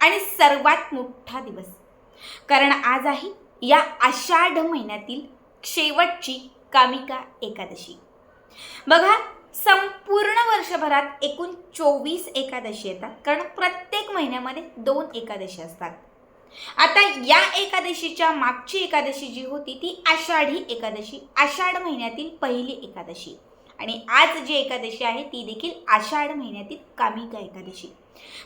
आणि सर्वात मोठा दिवस. कारण आज आहे या आषाढ महिन्यातील शेवटची कामिका एकादशी. बघा संपूर्ण वर्षभरात एकूण चोवीस एकादशी येतात. कारण प्रत्येक महिन्यामध्ये दोन एकादशी असतात. आता या एकादशीच्या मागची एकादशी जी होती ती आषाढी एकादशी आषाढ महिन्यातील पहिली एकादशी. आणि आज जी एकादशी आहे ती देखील आषाढ महिन्यातील कामिका एकादशी.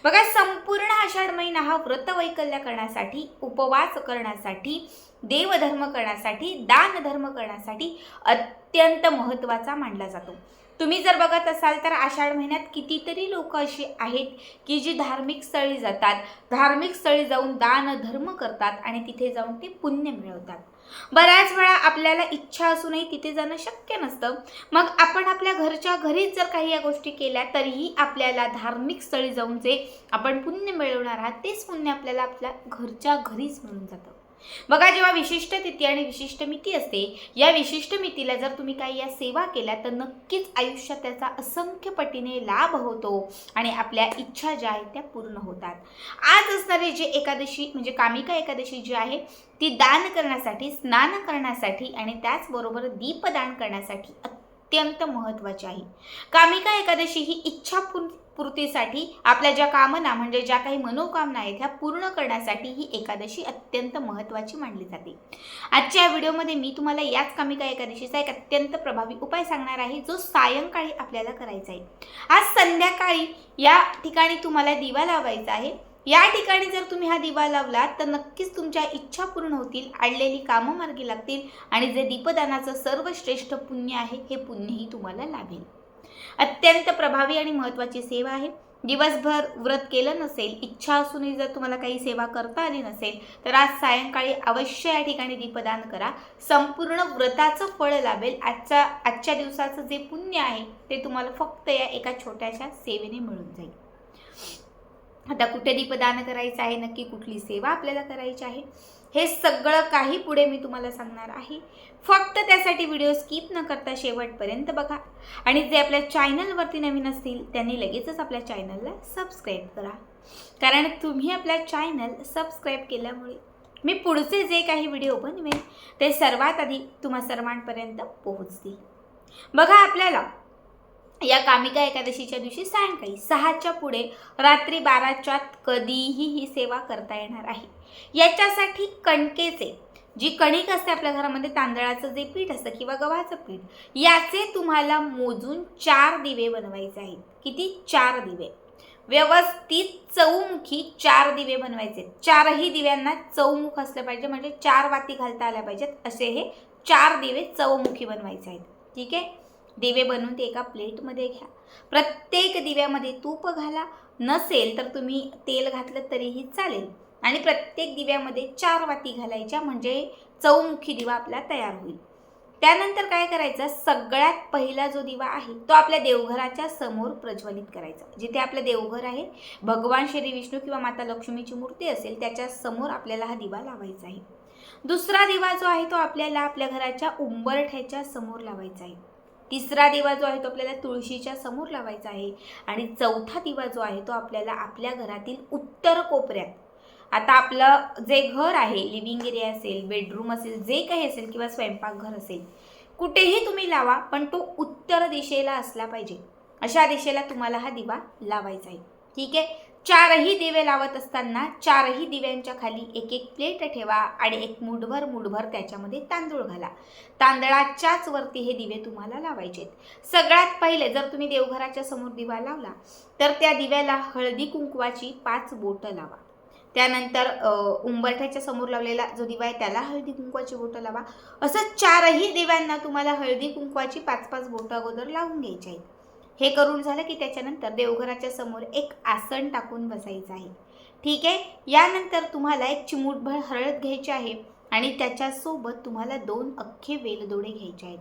बघा संपूर्ण आषाढ महिना हा व्रतवैकल्य करण्यासाठी उपवास करण्यासाठी देवधर्म करण्यासाठी दानधर्म करण्यासाठी अत्यंत महत्त्वाचा मानला जातो. तुम्ही जर बघत असाल तर आषाढ महिन्यात कितीतरी लोक अशी आहेत की जी धार्मिक स्थळी जातात. धार्मिक स्थळी जाऊन दान धर्म करतात आणि तिथे जाऊन ते पुण्य मिळवतात. बऱ्याच वेळा आपल्याला इच्छा असूनही तिथे जाणं शक्य नसतं. मग आपण आपल्या घरच्या घरीच जर काही या गोष्टी केल्या तरीही आपल्याला धार्मिक स्थळी जाऊन जे आपण पुण्य मिळवणार आहात तेच पुण्य आपल्याला आपल्या घरच्या घरीच मिळून जातं. बघा जेव्हा विशिष्ट तिथी आणि विशिष्ट मिती असते या विशिष्ट मितीला जर तुम्ही काही या सेवा केल्या तर नक्कीच आयुष्यात त्याचा असंख्य पटीने लाभ होतो आणि आपल्या इच्छा ज्या आहेत त्या पूर्ण होतात. आज असणारी जी एकादशी म्हणजे कामिका एकादशी जी आहे ती दान करण्यासाठी स्नान करण्यासाठी आणि त्याचबरोबर दीपदान करण्यासाठी अत्यंत महत्त्वाची आहे. कामिका एकादशी ही इच्छा पूर्तीसाठी आपल्या ज्या कामना म्हणजे ज्या काही मनोकामना आहेत ह्या पूर्ण करण्यासाठी ही एकादशी अत्यंत महत्त्वाची मानली जाते. आजच्या व्हिडिओमध्ये मी तुम्हाला याच कामिका एकादशीचा एक अत्यंत प्रभावी उपाय सांगणार आहे जो सायंकाळी आपल्याला करायचा आहे. आज संध्याकाळी या ठिकाणी तुम्हाला दिवा लावायचा आहे. या ठिकाणी जर तुम्ही हा दिवा लावला तर नक्कीच तुमच्या इच्छा पूर्ण होतील आणलेली कामं मार्गी लागतील आणि जे दीपदानाचं सर्वश्रेष्ठ पुण्य आहे हे पुण्यही तुम्हाला लाभेल अत्यंत प्रभावी आणि महत्त्वाची सेवा आहे. दिवसभर व्रत केलं नसेल इच्छा असूनही जर तुम्हाला काही सेवा करता आली नसेल तर आज सायंकाळी अवश्य या ठिकाणी दीपदान करा. संपूर्ण व्रताचं फळ लाभेल. आजच्या आजच्या दिवसाचं जे पुण्य आहे ते तुम्हाला फक्त या एका छोट्याशा सेवेने मिळून जाईल. आता कुठे दीपदान करायचं आहे नक्की कुठली सेवा आपल्याला करायची आहे? हे सगळं काही पुढे मी तुम्हाला सांगणार आहे. फक्त त्यासाठी व्हिडिओ स्किप न करता शेवटपर्यंत बघा. आणि जे आपल्या चॅनलवरती नवीन असतील त्यांनी लगेचच आपल्या चॅनलला सबस्क्राईब करा. कारण तुम्ही आपल्या चॅनल सबस्क्राईब केल्यामुळे मी पुढचे जे काही व्हिडिओ बनवेन ते सर्वात आधी तुम्हा सर्वांपर्यंत पोहोचतील. बघा आपल्याला या कामिका एकादशीच्या दिवशी सायंकाळी सहाच्या पुढे रात्री बाराच्या कधीही ही सेवा करता येणार आहे. याच्यासाठी कणकेचे जी कणिक असते आपल्या घरामध्ये तांदळाचं जे पीठ असतं किंवा गव्हाचं पीठ याचे तुम्हाला मोजून चार दिवे बनवायचे आहेत. किती? चार दिवे. व्यवस्थित चौमुखी चार दिवे बनवायचे चारही दिव्यांना चौमुख असलं पाहिजे म्हणजे चार वाती घालता आल्या पाहिजेत असे हे चार दिवे चौमुखी बनवायचे आहेत. ठीक आहे? दिवे बनवून ते एका प्लेटमध्ये घ्या. प्रत्येक दिव्यामध्ये तूप घाला नसेल तर तुम्ही तेल घातलं तरीही चालेल. आणि प्रत्येक दिव्यामध्ये चार वाती घालायच्या म्हणजे चौमुखी दिवा आपला तयार होईल. त्यानंतर काय करायचं? सगळ्यात पहिला जो दिवा आहे तो आपल्या देवघराच्या समोर प्रज्वलित करायचा. जिथे आपलं देवघर आहे भगवान श्री विष्णू किंवा माता लक्ष्मीची मूर्ती असेल त्याच्यासमोर आपल्याला हा दिवा लावायचा आहे. दुसरा दिवा जो आहे तो आपल्याला आपल्या घराच्या उंबरठ्याच्या समोर लावायचा आहे. तिसरा दिवा जो आहे तो आपल्याला तुळशीच्या समोर लावायचा आहे. आणि चौथा दिवा जो आहे तो आपल्याला आपल्या घरातील उत्तर कोपऱ्यात. आता आपलं जे घर आहे लिव्हिंग एरिया असेल बेडरूम असेल जे काही असेल किंवा स्वयंपाकघर असेल कुठेही तुम्ही लावा पण तो उत्तर दिशेला असला पाहिजे. अशा दिशेला तुम्हाला हा दिवा लावायचा आहे. ठीक आहे? चारही दिवे लावत असताना चारही दिव्यांच्या खाली एक एक प्लेट ठेवा आणि एक मुठभर मुठभर त्याच्यामध्ये तांदूळ घाला. तांदळाच्याच वरती हे दिवे तुम्हाला लावायचे आहेत सगळ्यात पहिले जर तुम्ही देवघराच्या समोर दिवा लावला तर त्या दिव्याला हळदी कुंकवाची पाच बोटं लावा. त्यानंतर उंबरठ्याच्या समोर लावलेला जो दिवा आहे त्याला हळदी कुंकवाची बोटं लावा. असं चारही दिव्यांना तुम्हाला हळदी कुंकवाची पाच पाच बोटं अगोदर लावून घ्यायची आहेत. हे करून झालं की त्याच्यानंतर देवघराच्या समोर एक आसन टाकून बसायचं आहे. ठीक आहे? यानंतर तुम्हाला एक चिमूटभर हळद घ्यायची आहे आणि त्याच्यासोबत तुम्हाला दोन अख्खे वेलदोडे घ्यायचे आहेत.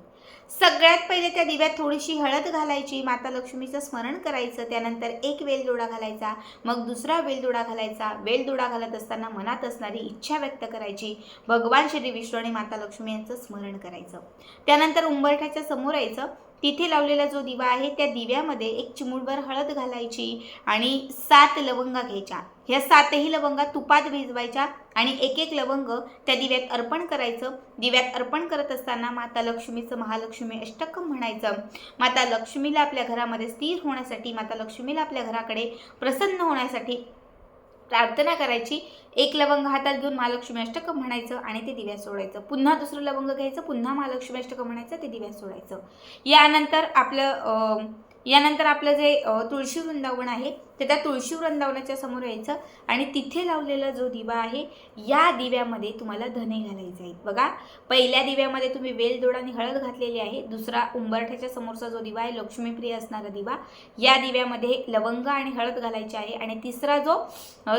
सगळ्यात पहिले त्या दिव्यात थोडीशी हळद घालायची माता लक्ष्मीचं स्मरण करायचं त्यानंतर एक वेलदोडा घालायचा मग दुसरा वेलदोडा घालायचा. वेलदोडा घालत असताना मनात असणारी इच्छा व्यक्त करायची. भगवान श्री विष्णू आणि माता लक्ष्मी यांचं स्मरण करायचं. त्यानंतर उंबरठ्याच्या समोर यायचं. तिथे लावलेला जो दिवा आहे त्या दिव्यामध्ये एक चिमूटभर हळद घालायची आणि सात लवंगा घ्यायच्या. ह्या सातही लवंगा तुपात भिजवायच्या आणि एक एक लवंग त्या दिव्यात अर्पण करायचं. दिव्यात अर्पण करत असताना माता लक्ष्मीचं महालक्ष्मी अष्टकम म्हणायचं. माता लक्ष्मीला आपल्या घरामध्ये स्थिर होण्यासाठी माता लक्ष्मीला आपल्या घराकडे प्रसन्न होण्यासाठी प्रार्थना करायची. एक लवंग हातात घेऊन महालक्ष्मी अष्टकं म्हणायचं आणि ते दिव्यात सोडायचं. पुन्हा दुसरं लवंग घ्यायचं पुन्हा महालक्ष्मी अष्टकं म्हणायचं ते दिव्यात सोडायचं. यानंतर आपलं यानंतर आपलं जे तुळशी वृंदावन आहे ते त्या तुळशी वृंदावनाच्या समोर यायचं. आणि तिथे लावलेला जो दिवा आहे या दिव्यामध्ये तुम्हाला धने घालायचे आहेत. बघा पहिल्या दिव्यामध्ये तुम्ही वेलदोड आणि हळद घातलेली आहे. दुसरा उंबरठ्याच्या समोरचा जो दिवा आहे लक्ष्मीप्रिय असणारा दिवा या दिव्यामध्ये लवंग आणि हळद घालायची आहे. आणि तिसरा जो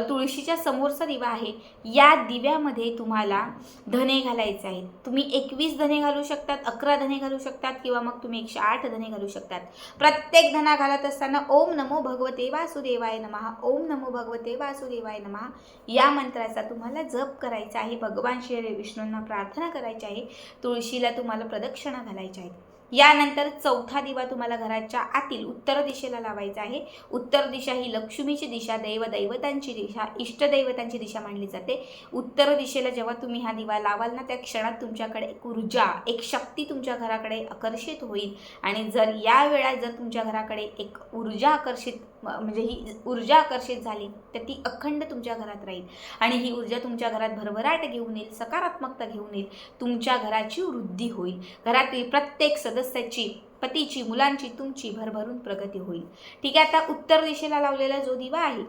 तुळशीच्या समोरचा दिवा आहे या दिव्यामध्ये तुम्हाला धने घालायचे आहेत. तुम्ही एकवीस धने घालू शकतात अकरा धने घालू शकतात किंवा मग तुम्ही एकशे आठ धने घालू शकतात. प्रत्येक धना घालत असताना ओम नमो भगवते वासुदेवाय नमः. ओम नमो भगवते वासुदेवाय नमः. या मंत्राचा तुम्हाला जप करायचा आहे भगवान श्री विष्णूंना प्रार्थना करायची आहे तुळशीला तुम्हाला प्रदक्षिणा घालायच्या आहेत यानंतर चौथा दिवा तुम्हाला घराच्या आतील उत्तर दिशेला लावायचा आहे. उत्तर दिशा ही लक्ष्मीची दिशा दैवदैवतांची दिशा इष्टदैवतांची दिशा मानली जाते. उत्तर दिशेला जेव्हा तुम्ही हा दिवा लावाल ना त्या क्षणात तुमच्याकडे एक ऊर्जा एक शक्ती तुमच्या घराकडे आकर्षित होईल. आणि जर या वेळा जर तुमच्या घराकडे एक ऊर्जा आकर्षित म्हणजे ही ऊर्जा आकर्षित झाली तर ती अखंड तुमच्या घरात राहील. आणि ही ऊर्जा तुमच्या घरात भरभराट घेऊन येईल सकारात्मकता घेऊन येईल तुमच्या घराची वृद्धी होईल. घरातील प्रत्येक सदस्याची पतीची मुलांची तुमची भरभरून प्रगती होईल. ठीक आहे आता उत्तर दिशेला लावलेला जो दिवा आहे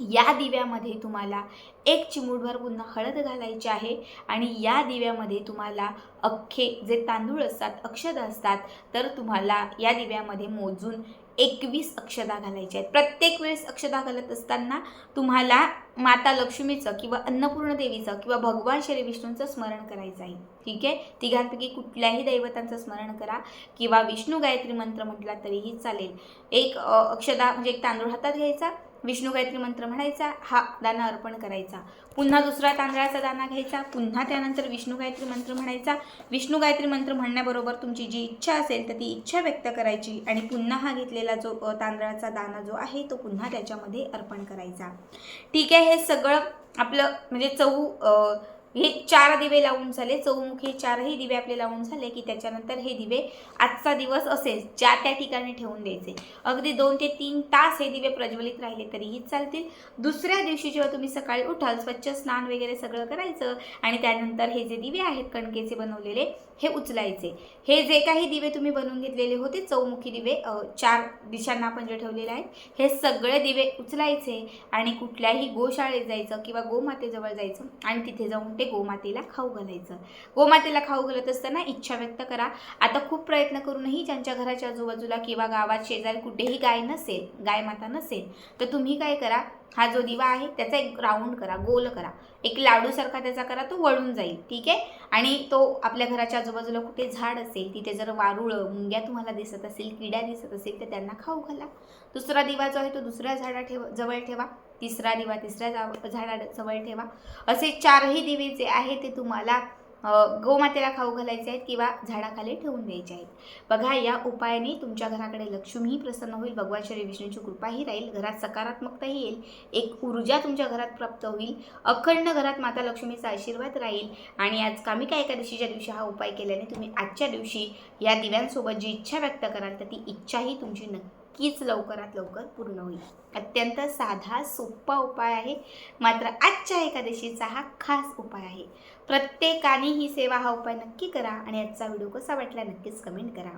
या दिव्यामध्ये तुम्हाला एक चिमूटभर पुन्हा हळद घालायची आहे. आणि या दिव्यामध्ये तुम्हाला अख्खे जे तांदूळ असतात अक्षद असतात तर तुम्हाला या दिव्यामध्ये मोजून एकवीस अक्षदा घालायच्या आहेत. प्रत्येक वेळेस अक्षदा घालत असताना तुम्हाला माता लक्ष्मीचं किंवा अन्नपूर्ण देवीचं किंवा भगवान श्री विष्णूंचं स्मरण करायचं आहे. ठीक आहे? तिघांपैकी कुठल्याही दैवतांचं स्मरण करा किंवा विष्णू गायत्री मंत्र म्हटला तरीही चालेल. एक अक्षदा म्हणजे एक तांदूळ हातात घ्यायचा विष्णू गायत्री मंत्र म्हणायचा हा दाना अर्पण करायचा. पुन्हा दुसरा तांदळाचा दाना घ्यायचा पुन्हा त्यानंतर विष्णू गायत्री मंत्र म्हणायचा. विष्णू गायत्री मंत्र म्हणण्याबरोबर तुमची जी इच्छा असेल तर ती इच्छा व्यक्त करायची आणि पुन्हा हा घेतलेला जो तांदळाचा दाना जो आहे तो पुन्हा त्याच्यामध्ये अर्पण करायचा. ठीक आहे हे सगळं आपलं म्हणजे चौ हे चार दिवे लावून झाले चौमुखी चारही दिवे आपले लावून झाले की त्याच्यानंतर हे दिवे आजचा दिवस असेल ज्या त्या ठिकाणी ठेवून द्यायचे. अगदी दोन ते तीन तास हे दिवे प्रज्वलित राहिले तरीही चालतील. दुसऱ्या दिवशी जेव्हा तुम्ही सकाळी उठाल स्वच्छ स्नान वगैरे सगळं करायचं आणि त्यानंतर हे जे दिवे आहेत कणकेचे बनवलेले हे उचलायचे. हे जे काही दिवे तुम्ही बनवून घेतलेले होते चौमुखी दिवे चार दिशांना आपण जे ठेवलेले आहेत हे सगळे दिवे उचलायचे आणि कुठल्याही गोशाळेत जायचं किंवा गोमातेजवळ जायचं आणि तिथे जाऊन ते गोमातेला खाऊ घालायचं. गोमातेला खाऊ घालत असताना इच्छा व्यक्त करा. आता खूप प्रयत्न करूनही ज्यांच्या घराच्या आजूबाजूला किंवा गावात शेजारी कुठेही गाय नसेल गाय माता नसेल तर तुम्ही काय करा? हा जो दिवा आहे त्याचा एक राऊंड करा गोल करा. एक लाडूसारखा त्याचा करा तो वळून जाईल ठीक आहे? आणि तो आपल्या घराच्या आजूबाजूला कुठे झाड असेल तिथे जर वारुळं मुंग्या तुम्हाला दिसत असेल किड्या दिसत असेल तर त्यांना खाऊ घाला. दुसरा दिवा जो आहे तो दुसऱ्या झाडा ठेव जवळ ठेवा. तिसरा दिवा तिसऱ्या झाडा जवळ ठेवा. असे चारही दिवे जे आहे ते तुम्हाला गोमातेला खाऊ घालायचे आहेत किंवा झाडाखाली ठेवून द्यायचे आहेत. बघा या उपायाने तुमच्या घराकडे लक्ष्मीही प्रसन्न होईल भगवान श्री विष्णूची कृपाही राहील घरात सकारात्मकताही येईल एक ऊर्जा तुमच्या घरात प्राप्त होईल अखंड घरात माता लक्ष्मीचा आशीर्वाद राहील आणि आज कामिका एकादशीच्या दिवशी हा उपाय केल्याने तुम्ही आजच्या दिवशी या दिव्यांसोबत जी इच्छा व्यक्त कराल तर ती इच्छाही तुमची नक्की नक्कीच लवकरात लवकर पूर्ण होईल. अत्यंत साधा सोपा उपाय आहे. मात्र आजच्या एकादशीचा हा खास उपाय आहे. प्रत्येकाने ही सेवा हा उपाय नक्की करा आणि आजचा व्हिडिओ कसा वाटला नक्कीच कमेंट करा.